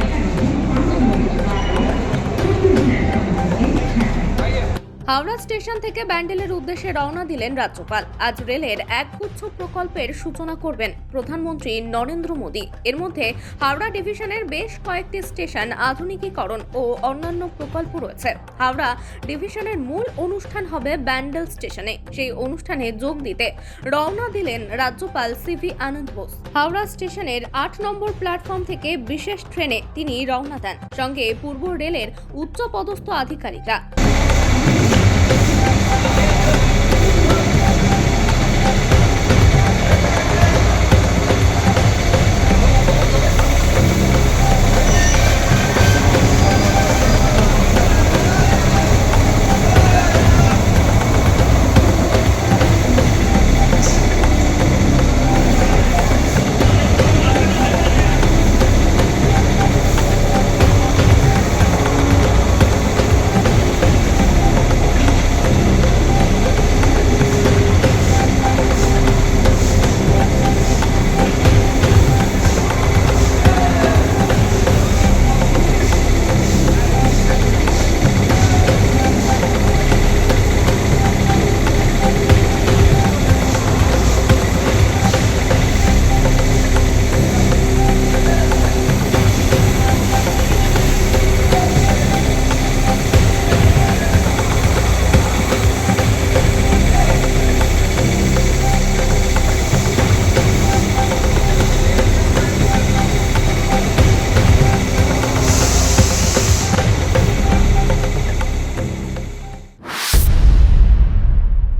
Thank you. Howrah station থেকে ব্যান্ডেলের উদ্দেশ্যে রওনা দিলেন রাজ্যপাল। আজ রেলের এক একগুচ্ছ প্রকল্পের সূচনা করবেন প্রধানমন্ত্রী নরেন্দ্র মোদী। এর মধ্যে হাওড়া ডিভিশনের বেশ কয়েকটি স্টেশন আধুনিকীকরণ ও অন্যান্য প্রকল্প রয়েছে। হাওড়া ডিভিশনের মূল অনুষ্ঠান হবে ব্যান্ডেল স্টেশনে। সেই অনুষ্ঠানে যোগ দিতে রওনা দিলেন রাজ্যপাল সিভি আনন্দ বোস। হাওড়া স্টেশনের আট নম্বর প্ল্যাটফর্ম থেকে বিশেষ ট্রেনে তিনি রওনা দেন। সঙ্গে পূর্ব রেলের উচ্চ পদস্থ আধিকারিকরা Thank you.